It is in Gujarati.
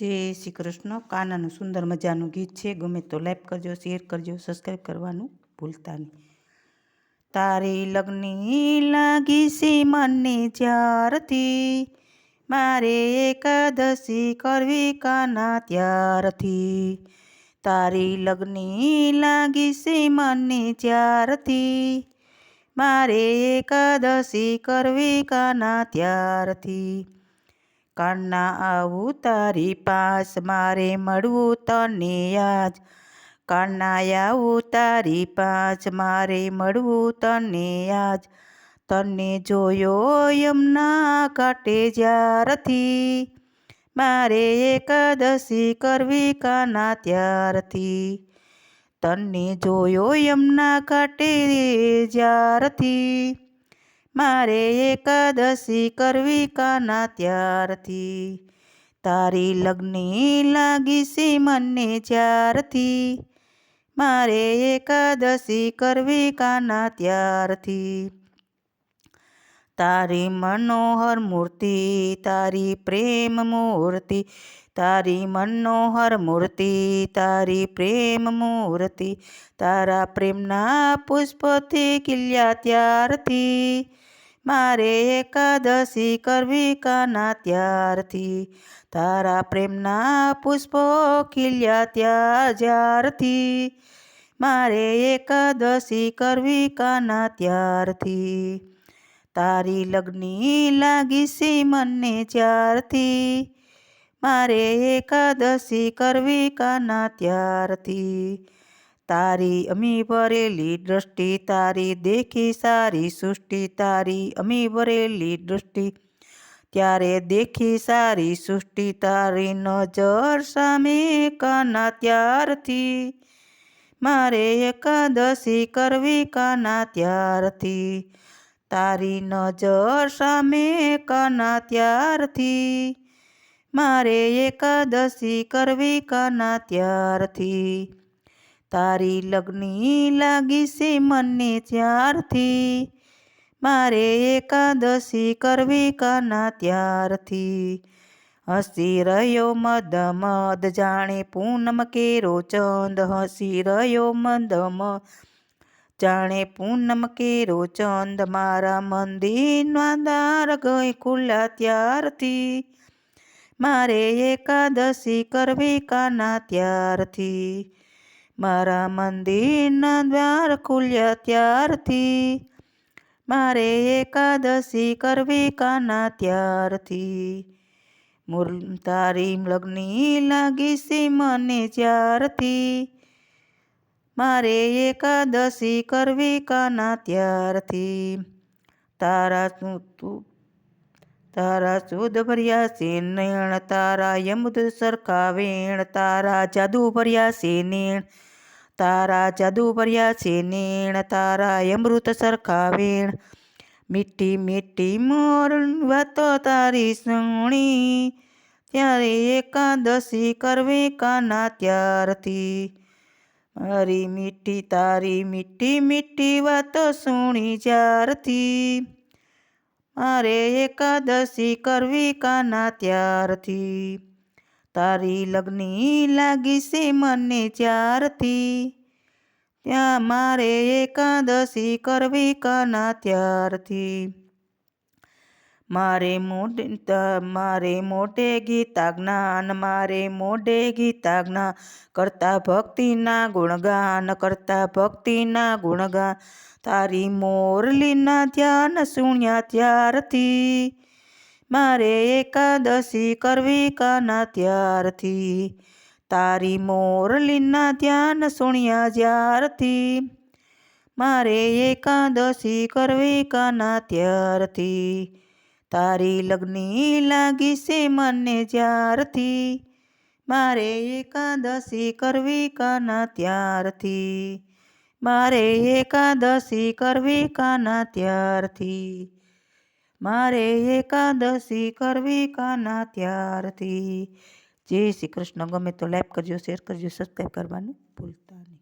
જય શ્રી કૃષ્ણ કાનાનું સુંદર મજાનું ગીત છે, ગમે તો લાઈક કરજો, શેર કરજો સબસ્ક્રાઈબ કરવાનું ભૂલતા નહીં. તારી લગ્ની લાગી છે મને જ્યારથી, મારે એકાદશી કરવી કાના ત્યારથી. તારી લગ્ની લાગી છે મને જ્યારથી, મારે એકાદશી કરવી કાના ત્યારથી. કાના આવું તારી પાસ મારે મળવું તને આજ કાના આવું તારી પાસ મારે મળવું તને આજ તને જોયો યમના કાટે જ્યારથી, મારે એકાદશી કરવી કાના ત્યારથી. તને જોયો યમના કાટે જ્યારથી મારે એકાદશી કરવી કાના ત્યારથી? તારી લગ્ની લાગી છે મને જ્યારથી? મારે એકાદશી કરવી કાના ત્યારથી? તારી મનોહર મૂર્તિ, તારી પ્રેમ મૂર્તિ, તારી મનોહર મૂર્તિ, તારી પ્રેમ મૂર્તિ, તારા પ્રેમના પુષ્પથી કિલ્યા ત્યારથી? મારે એકાદશી કરવી કાના ત્યારથી તારા પ્રેમના પુષ્પો ખીલ્યા ત્યાર જ્યારથી મારે એકાદશી કરવી કાના ત્યારથી તારી લગ્ની લાગી છે મને જ્યારથી. મારે એકાદશી કરવી કાના ત્યારથી તારી, અમી ભરેલી દ્રષ્ટિ તારી, દેખી સારી સૃષ્ટિ તારી, અમી ભરેલી દૃષ્ટિ ત્યારે દેખી સારી સૃષ્ટિ તારી નજર સામે કાના ત્યારથી. મારે એકાદશી કરવી કાના ત્યારથી. તારી નજર સામે કાના ત્યારથી. મારે એકાદશી કરવી કાના ત્યારથી. તારી લગ્ની લાગી છે મને ત્યારથી મારે એકાદશી કરવી કાના ત્યારથી. હસી રહ્યો મદ મદ, જાણે પૂનમ કેરો ચંદ. હસી રહ્યો મદ જાણે પૂનમ કેરો ચંદ. મારા મંદિરના દાર ગઈ ખુલ્લા ત્યારથી. મારે એકાદશી કરવી કાના ત્યારથી. મારા મંદિરના દ્વાર ખુલ્યા ત્યારથી. મારે એકાદશી કરવી કાના ત્યારથી. મુર તારી લગ્ની લાગી છે મને જ્યારથી. મારે એકાદશી કરવી કાના ત્યારથી. તારા તું તારા સુદ ભર્યા છે નેણ, તારા યમુદ સરખા વેણ, તારા જાદુ ભર્યા છે નેણ. તારા જાદુ છે નેણ, તારા અમૃત સરખા વેણ. મીઠી મીઠી મોર વાતો તારી સુણી. ત્યારે એકાદશી કરવી કાના ત્યારથી. મારી મીઠી, તારી મીઠી મીઠી વાતો સુણી જ્યારથી. મારે એકાદશી કરવી કાના ત્યારથી. તારી લગ્ની લાગી છે મને જ્યારથી. ત્યાં મારે એકાદશી કરવી કાના ત્યારથી. મારે મોઢે મારે મોઢે ગીતા જ્ઞાન, મારે મોઢે ગીતા જ્ઞાન. કરતા ભક્તિના ગુણગાન, કરતા ભક્તિના ગુણગાન. તારી મોરલીના ધ્યાન સુણ્યા ત્યારથી. મારે એકાદશી કરવી કાના ત્યારથી તારી મોરલીના ધ્યાન સુણ્યા જ્યારથી. મારે એકાદશી કરવી કાના ત્યારથી તારી લગ્ની લાગી છે મને જ્યારથી. મારે એકાદશી કરવી કાના ત્યારથી મારે એકાદશી કરવી કાના ત્યારથી મારે એકાદશી કરવી કાના ત્યારથી જય શ્રી કૃષ્ણ. ગમે તો લાઈક કરજો શેર કરજો સબસ્ક્રાઈબ કરવાનું ભૂલતા નહીં.